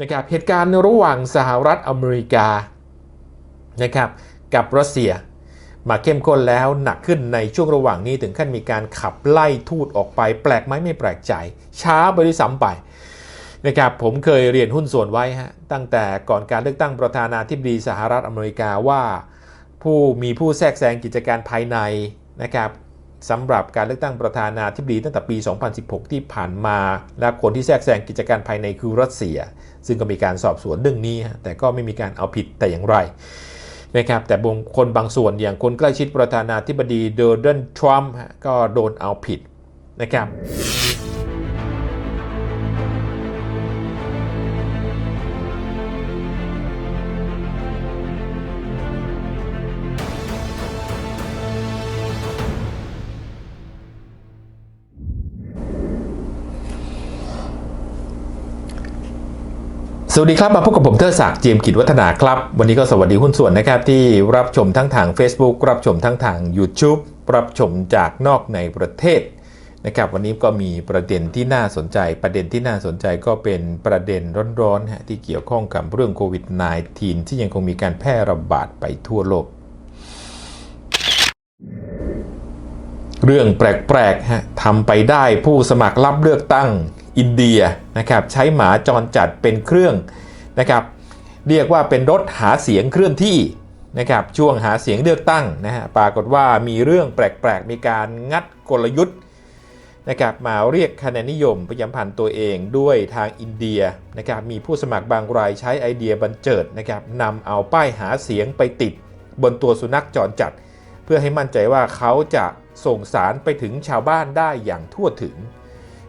นะครับเหตุการณ์ระหว่างสหรัฐอเมริกานะครับกับรัสเซีย มาเข้มข้นแล้วหนักขึ้นในช่วงระหว่างนี้ถึงขั้นมีการขับไล่ทูตออกไป แปลกไหมไม่แปลกใจ ช้าไปด้วยซ้ำไปนะครับผมเคยเรียนหุ้นส่วนไว้ฮะตั้งแต่ก่อนการเลือกตั้งประธานาธิบดีสหรัฐอเมริกาว่า ผู้มีผู้แทรกแซงกิจการภายในนะครับสำหรับการเลือกตั้งประธานาธิบดีตั้งแต่ปี 2016 ที่ผ่านมา และคนที่แทรกแซงกิจการภายในคือรัสเซีย ซึ่งก็มีการสอบสวนเรื่องนี้ฮะแต่ก็ไม่มีการเอาผิดแต่อย่างไรนะครับแต่บางคนบางส่วนอย่างคนใกล้ชิดประธานาธิบดีโดนัลด์ทรัมป์ฮะก็โดนเอาผิดนะครับ สวัสดีครับ มาพบกับผมเทอศักดิ์เจียมกิจวัฒนาครับ วันนี้ก็สวัสดีหุ้นส่วนนะครับที่รับชมทั้งทาง Facebook รับชมทั้งทาง YouTube รับชมจากนอกในประเทศนะครับวันนี้ก็มีประเด็นที่น่าสนใจ ประเด็นที่น่าสนใจก็เป็นประเด็นร้อนๆฮะที่เกี่ยวข้องกับเรื่องโควิด -19 ที่ยังคงมีการแพร่ระบาดไปทั่วโลก เรื่องแปลกๆฮะทำไปได้ผู้สมัครรับเลือกตั้ง อินเดียนะครับใช้หมาจรจัดเป็นเครื่องนะครับเรียกว่าเป็นรถหาเสียงเคลื่อนที่นะครับช่วงหาเสียงเลือกตั้งนะฮะปรากฏว่ามีเรื่องแปลกๆ มีการงัดกลยุทธ์นะครับมาเรียกคะแนนนิยมประจำพันธ์ตัวเองด้วยทางอินเดียนะครับมีผู้สมัครบางรายใช้ไอเดียบันเจิดนะครับนำเอาป้ายหาเสียงไปติดบนตัวสุนัขจรจัด เพื่อให้มั่นใจว่าเขาจะส่งสารไปถึงชาวบ้านได้อย่างทั่วถึง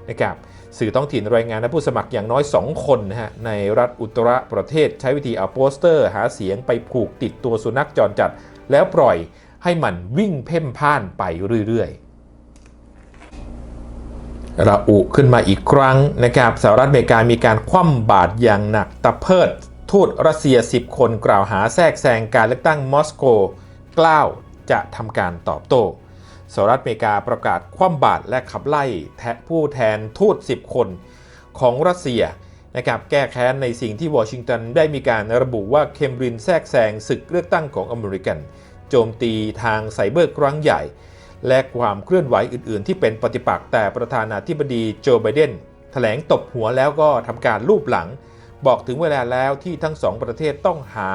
นะครับ สื่อท้องถิ่นรายงานว่าผู้สมัครอย่างน้อย 2 คนนะฮะในรัฐอุตรประเทศใช้วิธีเอาโปสเตอร์ หาเสียงไปผูกติดตัวสุนัขจรจัด แล้วปล่อยให้มันวิ่งเพ่มพ่านไปเรื่อยๆ ระอุขึ้นมาอีกครั้งนะครับสหรัฐอเมริกามีการคว่ำบาตรอย่างหนักตะเพิด ทูตรัสเซีย 10 คนกล่าวหาแทรกแซงการเลือกตั้งมอสโกกล้าวจะทำการตอบโต้ สหรัฐอเมริกาประกาศคว่ำบาตรและขับไล่แทผู้แทนทูต 10 คนของรัสเซียนะครับแก้แค้นในสิ่งที่วอชิงตันได้มีการระบุว่าเคมบรินแทรกแซงศึกเลือกตั้งของอเมริกัน โจมตีทางไซเบอร์ครั้งใหญ่ และความเคลื่อนไหวอื่น ๆ ที่เป็นปฏิปักษ์แต่ประธานาธิบดีโจไบเดนแถลงตบหัวแล้วก็ทำการลูบหลัง บอกถึงเวลาแล้วที่ทั้งสองประเทศต้องหา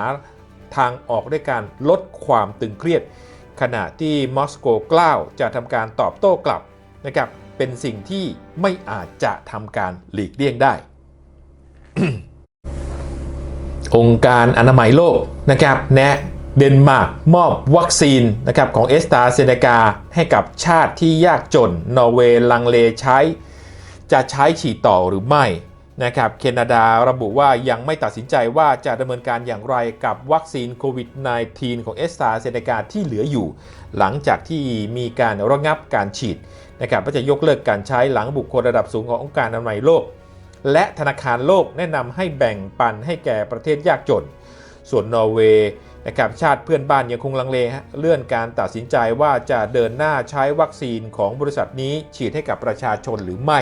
ทางออกด้วยการลดความตึงเครียด ขณะที่มอสโกกล้าวจะทำการตอบโต้กลับนะครับเป็นสิ่งที่ไม่อาจจะทำการหลีกเลี่ยงได้ องค์การอนามัยโลกนะครับแนะเดนมาร์กมอบวัคซีนนะครับของเอสตาเซเนกาให้กับชาติที่ยากจน นอร์เวย์ลังเลใช้ จะใช้ฉีดต่อหรือไม่ นะครับแคนาดาระบุว่ายังไม่ตัดสินใจว่าจะดำเนินการอย่างไรกับวัคซีนโควิด -19 ของเอสตาเซเนกาที่เหลืออยู่ หลังจากที่มีการระงับการฉีดนะครับก็จะยกเลิกการใช้หลังบุคคลระดับสูงขององค์การอนามัยโลก และธนาคารโลกแนะนำให้แบ่งปันให้แก่ประเทศยากจน ส่วนนอร์เวย์นะครับชาติเพื่อนบ้านยังคงลังเลเลื่อนการตัดสินใจว่าจะเดินหน้าใช้วัคซีนของบริษัทนี้ฉีดให้กับประชาชนหรือไม่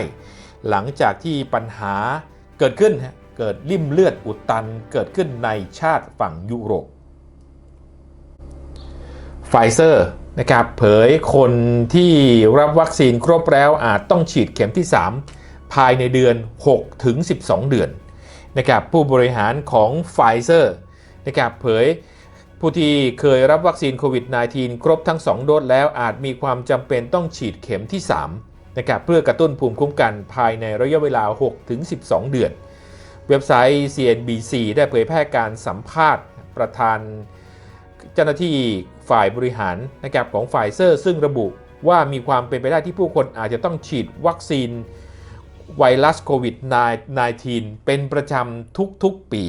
หลังจากที่ปัญหาเกิดขึ้นเกิดริ่มเลือดอุดตันเกิดขึ้นในชาติฝั่งยุโรปไฟเซอร์นะครับเผยคนที่รับวัคซีนครบแล้วอาจต้องฉีดเข็มที่ 3 ภายในเดือน 6 ถึง 12 เดือนนะครับผู้บริหารของไฟเซอร์นะครับเผยผู้ที่เคยรับวัคซีนโควิด -19 ครบทั้ง 2 โดสแล้วอาจมีความจำเป็นต้องฉีดเข็มที่ 3 นะครับเพื่อกระตุ้นภูมิคุ้มกันภายในระยะเวลา6ถึง12 เดือน เว็บไซต์ CNBC ได้เผยแพร่การสัมภาษณ์ประธานเจ้าหน้าที่ฝ่ายบริหารนะครับของไฟเซอร์ซึ่งระบุว่ามีความเป็นไปได้ที่ผู้คนอาจจะต้องฉีดวัคซีนไวรัสโควิด -19 เป็นประจำทุกๆปี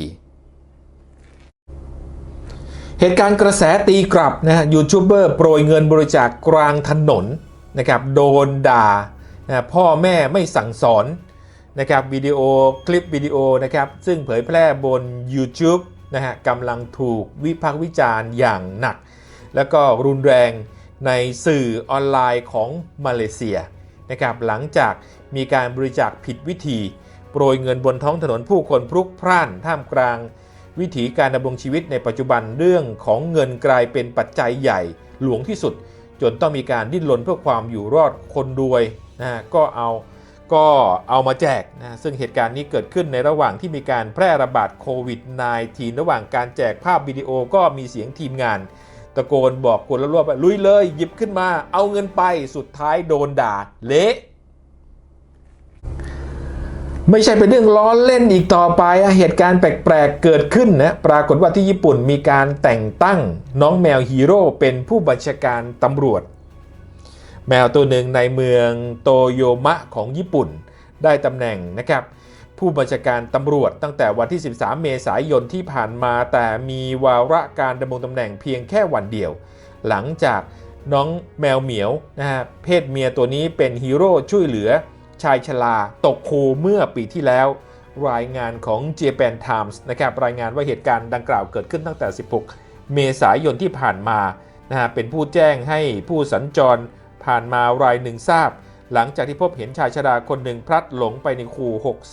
เหตุการณ์กระแสตีกลับนะฮะยูทูบเบอร์โปรยเงินบริจาคกลางถนนนะครับโดนด่า นะพ่อแม่ไม่สั่งสอนนะครับวิดีโอคลิปวิดีโอนะครับซึ่งเผยแพร่บน YouTube นะฮะกำลังถูกวิพากษ์วิจารณ์อย่างหนัก แล้วก็รุนแรงในสื่อออนไลน์ของมาเลเซียนะครับหลังจากมีการบริจาคผิดวิธี โปรยเงินบนท้องถนนผู้คนพลุกพล่านท่ามกลาง วิถีการดำรงชีวิตในปัจจุบันเรื่องของเงินกลายเป็นปัจจัยใหญ่หลวงที่สุด จนต้องมีการดิ้นรนเพื่อความอยู่รอดคนรวย นะก็เอาก็เอามาแจกนะซึ่งเหตุการณ์นี้เกิดขึ้นในระหว่างที่มีการแพร่ระบาดโควิด -19 ระหว่างการแจกภาพวิดีโอก็มีเสียงทีมงาน ตะโกนบอกคนรอบๆว่าลุยเลยหยิบขึ้นมา เอาเงินไปสุดท้ายโดนด่าเละไม่ใช่เป็นเรื่องล้อเล่นอีกต่อไป เหตุการณ์แปลก ๆ เกิดขึ้นนะ ปรากฏว่าที่ญี่ปุ่นมีการแต่งตั้งน้องแมวฮีโร่เป็นผู้บัญชาการตำรวจ แมวตัวหนึ่งในเมืองโตโยมะของญี่ปุ่น ได้ตำแหน่งนะครับผู้บัญชาการตำรวจตั้งแต่วันที่ 13 เมษายนที่ผ่านมา แต่มีวาระการดำรงตำแหน่งเพียงแค่วันเดียว หลังจากน้องแมวเหมียวนะฮะเพศเมียตัวนี้เป็นฮีโร่ช่วยเหลือ ชายชราตกโคเมื่อปีที่แล้ว รายงานของ Japan Times นะครับรายงานว่าเหตุการณ์ดังกล่าวเกิดขึ้นตั้งแต่ 16 เมษายนที่ผ่านมานะฮะเป็นผู้แจ้งให้ผู้สัญจร ผ่านมารายหนึ่งทราบ หลังจากที่พบเห็นชายชราคนหนึ่งพลัดหลงไปในคู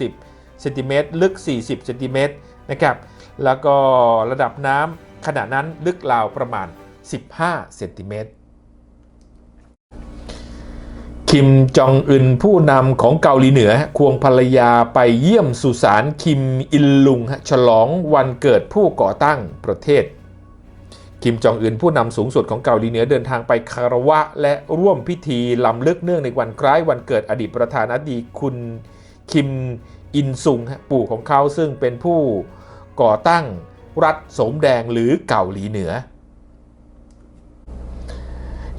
60เซนติเมตรลึก 40เซนติเมตรนะครับแล้วก็ระดับน้ำขณะนั้นลึกราวประมาณ 15เซนติเมตรคิมจองอึนผู้นำของเกาหลีเหนือ ควงภรรยาไปเยี่ยมสุสานคิมอินลุงฉลองวันเกิดผู้ก่อตั้งประเทศ คิมจองอึนผู้นำสูงสุดของเกาหลีเหนือเดินทางไปคารวะ และร่วมพิธีลำลึกเนื่องในวันคล้ายวันเกิดอดีตประธานาธิบดีคุณคิมอินซุงฮะปู่ของเขาซึ่งเป็นผู้ก่อตั้งรัฐสมแดงหรือเกาหลีเหนือ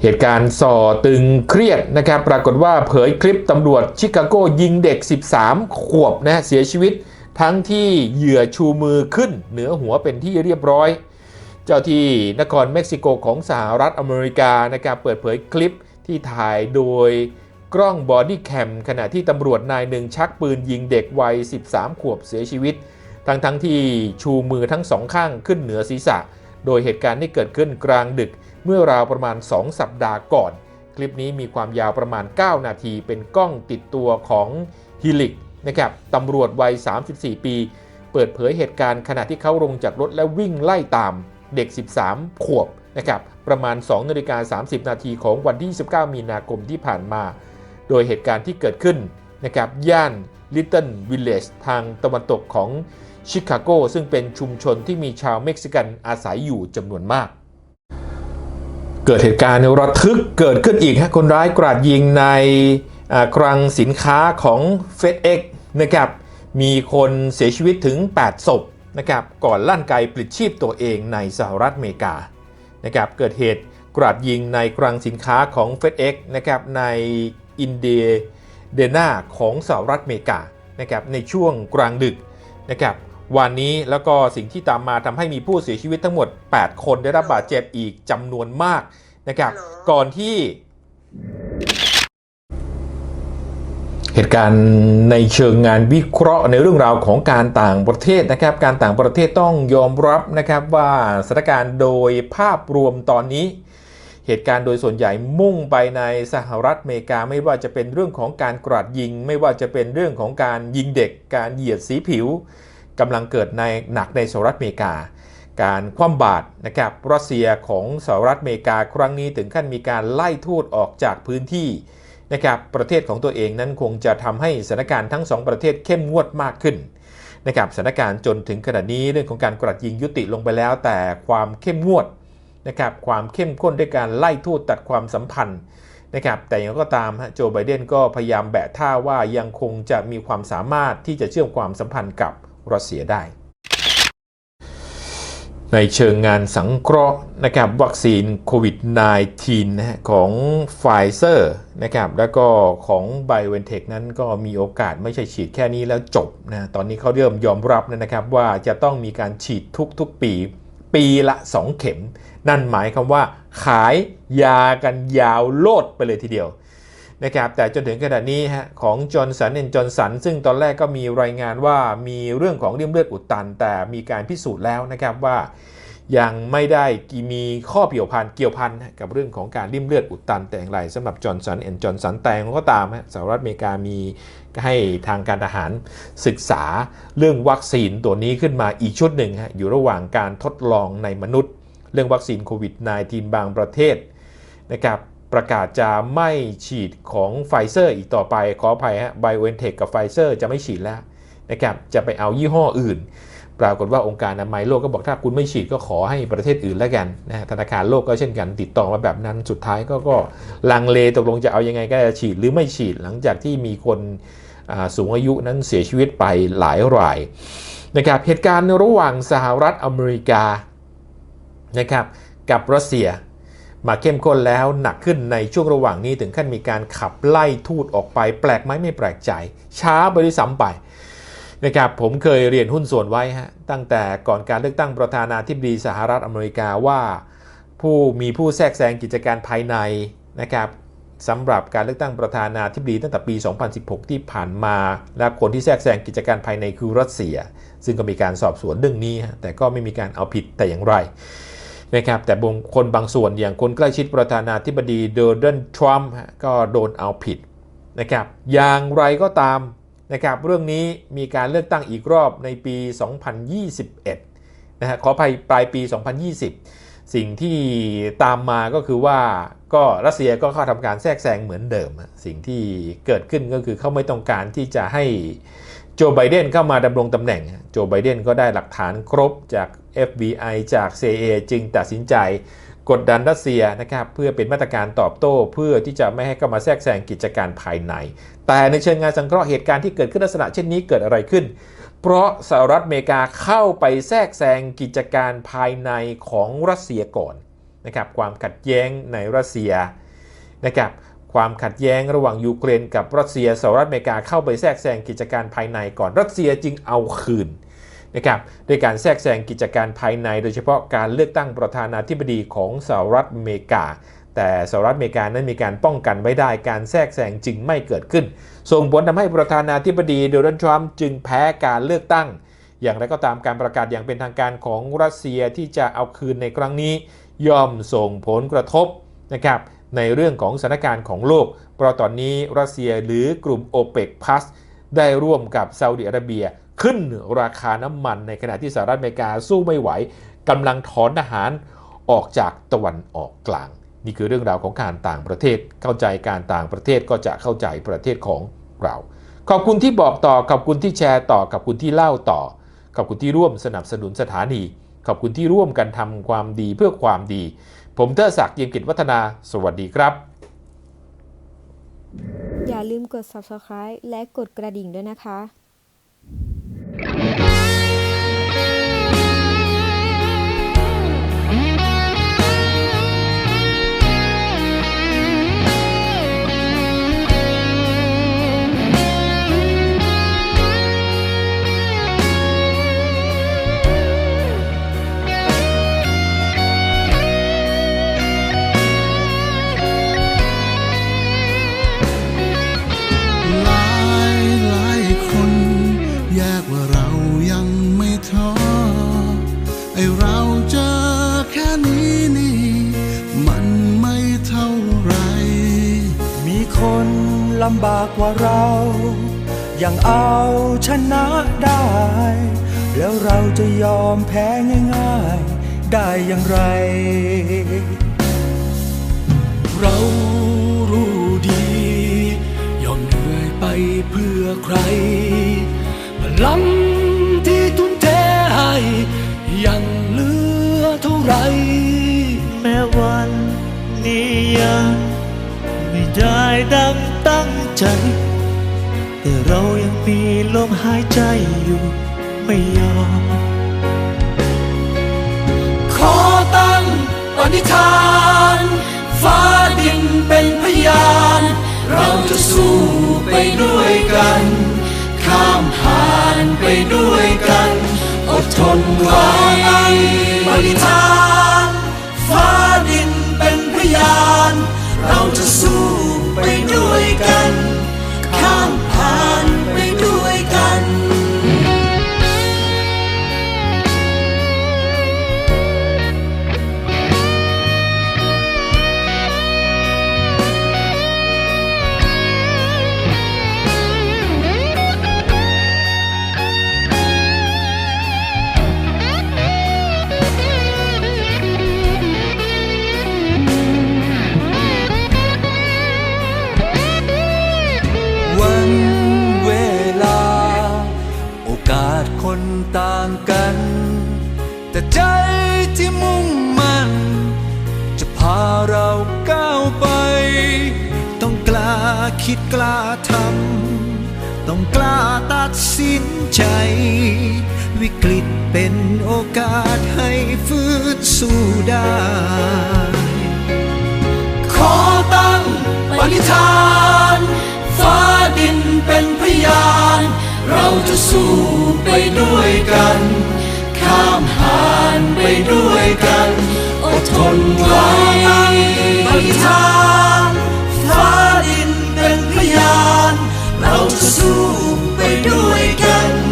เหตุการณ์ส่อตึงเครียดนะครับปรากฏว่าเผยคลิปตำรวจชิคาโกยิงเด็ก 13 ขวบนะเสียชีวิตทั้งที่เหยื่อชูมือขึ้นเหนือหัวเป็นที่เรียบร้อย เจ้าที่นครเม็กซิโกของสหรัฐอเมริกานะครับเปิดเผยคลิปที่ถ่ายโดยกล้องบอดี้แคมขณะที่ตำรวจนายหนึ่งชักปืนยิงเด็กวัย 13 ขวบเสียชีวิต ทั้งทั้งที่ชูมือทั้งสองข้างขึ้นเหนือศีรษะ โดยเหตุการณ์ที่เกิดขึ้นกลางดึกเมื่อราวประมาณ 2 สัปดาห์ก่อน คลิปนี้มีความยาวประมาณ 9 นาที เป็นกล้องติดตัวของฮิลิกนะครับตำรวจวัย 34 ปี เปิดเผยเหตุการณ์ขณะที่เขาลงจากรถและวิ่งไล่ตาม เด็ก 13 ขวบนะครับประมาณ2นาฬิกา30 นาทีของวันที่ 29 มีนาคมที่ผ่านมา โดยเหตุการณ์ที่เกิดขึ้นนะครับย่านลิตเติ้ลวิลเลจทางตะวันตกของชิคาโกซึ่งเป็นชุมชนที่มีชาวเม็กซิกันอาศัยอยู่จำนวนมาก เกิดเหตุการณ์ระทึกเกิดขึ้นอีกฮะคนร้ายกราดยิงในคลังสินค้าของ FedEx นะครับมีคนเสียชีวิตถึง 8 ศพ นะครับก่อนลั่นไกปลิดชีพตัวเองในสหรัฐอเมริกานะครับเกิดเหตุกราดยิงในคลังสินค้าของ FedEx นะครับในอินเดียเดนาของสหรัฐอเมริกานะครับในช่วงกลางดึกนะครับวันนี้แล้วก็สิ่งที่ตามมาทำให้มีผู้เสียชีวิตทั้งหมด 8 คนได้รับบาดเจ็บอีกจำนวนมากนะครับก่อนที่ เหตุการณ์ในเชิงงานวิเคราะห์ในเรื่องราวของการต่างประเทศนะครับ การต่างประเทศต้องยอมรับนะครับว่าสถานการณ์โดยภาพรวมตอนนี้ เหตุการณ์โดยส่วนใหญ่มุ่งไปในสหรัฐอเมริกาไม่ว่าจะเป็นเรื่องของการกราดยิง ไม่ว่าจะเป็นเรื่องของการยิงเด็ก การเหยียดสีผิวกำลังเกิดในหนักในสหรัฐอเมริกา การคว่ำบาตรนะครับรัสเซียของสหรัฐอเมริกาครั้งนี้ถึงขั้นมีการไล่ทูตออกจากพื้นที่ นะครับประเทศของตัวเองนั้นคงจะทำให้สถานการณ์ทั้งสองประเทศเข้มงวดมากขึ้นนะครับสถานการณ์จนถึงขณะนี้เรื่องของการกราดยิงยุติลงไปแล้ว แต่ความเข้มงวดนะครับความเข้มข้นด้วยการไล่ทูตตัดความสัมพันธ์นะครับแต่อย่างก็ตามโจไบเดนก็พยายามแบะท่าว่ายังคงจะมีความสามารถที่จะเชื่อมความสัมพันธ์กับรัสเซียได้ ในเชิงงานสังเคราะห์นะครับวัคซีนโควิด -19 นะฮะของไฟเซอร์นะครับแล้วก็ของ b i o n t e c h นั้นก็มีโอกาสไม่ใช่ฉีดแค่นี้แล้วจบนะตอนนี้เขาเริ่มยอมรับนะครับว่าจะต้องมีการฉีดทุกๆ ปีปีละ 2 เข็ม นั่นหมายความว่าขายยากันยาวโลดไปเลยทีเดียว นะครับแต่จนถึงขณะนี้ฮะของจอร์นสันเอนจอร์นสันซึ่งตอนแรกก็มีรายงานว่ามีเรื่องของริ่มเลือดอุดตัน แต่มีการพิสูจน์แล้วนะครับว่ายังไม่ได้มีข้อเกี่ยวพันเกี่ยวพันกับเรื่องของการริ่มเลือดอุดตันแต่อย่างไรสำหรับจอร์นสันแอนจอร์นสันแต่อย่างก็ตามฮะสหรัฐอเมริกามีให้ทางการทหารศึกษาเรื่องวัคซีนตัวนี้ขึ้นมาอีกชุดหนึ่งฮะอยู่ระหว่างการทดลองในมนุษย์ เรื่องวัคซีนโควิด -19 บางประเทศนะครับ ประกาศจะไม่ฉีดของไฟเซอร์อีกต่อไปขออภัยฮะไบโอเอนเทคกับไฟเซอร์จะไม่ฉีดแล้วนะครับจะไปเอายี่ห้ออื่น ปรากฏว่าองค์การอนามัยโลกก็บอกถ้าคุณไม่ฉีดก็ขอให้ประเทศอื่นแล้วกันนะธนาคารโลกก็เช่นกันติดต่อมาแบบนั้นสุดท้ายก็ก็ลังเลตกลงจะเอายังไงก็จะฉีดหรือไม่ฉีดหลังจากที่มีคนสูงอายุนั้นเสียชีวิตไปหลายรายนะครับเหตุการณ์ระหว่างสหรัฐอเมริกานะครับกับรัสเซีย มาเข้มข้นแล้วหนักขึ้นในช่วงระหว่างนี้ถึงขั้นมีการขับไล่ทูตออกไป แปลกไหมไม่แปลกใจ ช้าไปด้วยซ้ำไปนะครับผมเคยเรียนหุ้นส่วนไว้ฮะตั้งแต่ก่อนการเลือกตั้งประธานาธิบดีสหรัฐอเมริกาว่า ผู้มีผู้แทรกแซงกิจการภายในนะครับสำหรับการเลือกตั้งประธานาธิบดีตั้งแต่ปี 2016 ที่ผ่านมา และคนที่แทรกแซงกิจการภายในคือรัสเซีย ซึ่งก็มีการสอบสวนเรื่องนี้ แต่ก็ไม่มีการเอาผิดแต่อย่างไร นะครับแต่บางคนบางส่วนอย่างคนใกล้ชิดประธานาธิบดีโดนัลด์ทรัมป์ก็โดนเอาผิดนะครับอย่างไรก็ตามนะครับเรื่องนี้มีการเลือกตั้งอีกรอบในปี 2021นะฮะขออภัยปลายปี 2020 สิ่งที่ตามมาก็คือว่าก็รัสเซียก็เข้าทำการแทรกแซงเหมือนเดิม สิ่งที่เกิดขึ้นก็คือเขาไม่ต้องการที่จะให้ โจไบเดนเข้ามาดำรงตำแหน่ง โจไบเดนก็ได้หลักฐานครบจาก FBI จาก CIA จึงตัดสินใจกดดันรัสเซียนะครับเพื่อเป็นมาตรการตอบโต้เพื่อที่จะไม่ให้เข้ามาแทรกแซงกิจการภายใน แต่ในเชิงงานสังเคราะห์เหตุการณ์ที่เกิดขึ้นลักษณะเช่นนี้เกิดอะไรขึ้น เพราะสหรัฐอเมริกาเข้าไปแทรกแซงกิจการภายในของรัสเซียก่อนนะครับความขัดแย้งในรัสเซียนะครับ ความขัดแย้งระหว่างยูเครนกับรัสเซียสหรัฐอเมริกาเข้าไปแทรกแซงกิจการภายในก่อนรัสเซียจึงเอาคืนนะครับด้วยการแทรกแซงกิจการภายใน โดยเฉพาะการเลือกตั้งประธานาธิบดีของสหรัฐอเมริกา แต่สหรัฐอเมริกานั้นมีการป้องกันไว้ได้การแทรกแซงจึงไม่เกิดขึ้น ส่งผลทำให้ประธานาธิบดีโดนัลด์ทรัมป์จึงแพ้การเลือกตั้ง อย่างไรก็ตามการประกาศอย่างเป็นทางการของรัสเซียที่จะเอาคืนในครั้งนี้ ย่อมส่งผลกระทบนะครับ ในเรื่องของสถานการณ์ของโลก เพราะตอนนี้รัสเซียหรือกลุ่ม o p e c Plus ได้ร่วมกับซาอุดิอาระเบีย ขึ้นราคาน้ำมันในขณะที่สหรัฐอเมริกาสู้ไม่ไหวกำลังถอนทหารออกจากตะวันออกกลาง นี่คือเรื่องราวของการต่างประเทศ เข้าใจการต่างประเทศก็จะเข้าใจประเทศของเรา ขอบคุณที่บอกต่อ ขอบคุณที่แชร์ต่อ ขอบคุณที่เล่าต่อ ขอบคุณที่ร่วมสนับสนุนสถานี ขอบคุณที่ร่วมกันทำความดีเพื่อความดี ผมเทอศักดิ์ยิมกิจวัฒนา สวัสดีครับ อย่าลืมกด subscribe และกดกระดิ่งด้วยนะคะ ยังเอาชนะได้ แล้วเราจะยอมแพ้ง่ายๆ ได้อย่างไร เรารู้ดี ยอมเหนื่อยไปเพื่อใคร พลังที่ทุ่มเทให้ยังเหลือเท่าไหรแม้วันนี้ยังไม่ได้ดังตั้งใจ แต่เรายังมีลมหายใจอยู่ไม่ยอม ขอตั้งปณิธาน ฟ้าดินเป็นพยาน เราจะสู้ไปด้วยกัน ข้ามผ่านไปด้วยกัน อดทนไว้ปณิธาน ฟ้าดินเป็นพยาน เราจะสู้ำต้องกล้าตัดสินใจ วิกฤตเป็นโอกาสให้ฟื้นสู้ได้ ขอตั้งปณิธาน ฟ้าดินเป็นพยาน เราจะสู้ไปด้วยกัน ข้ามผ่านไปด้วยกัน อดทนไว้ปณิธาน เราจะสู้ไปด้วยกัน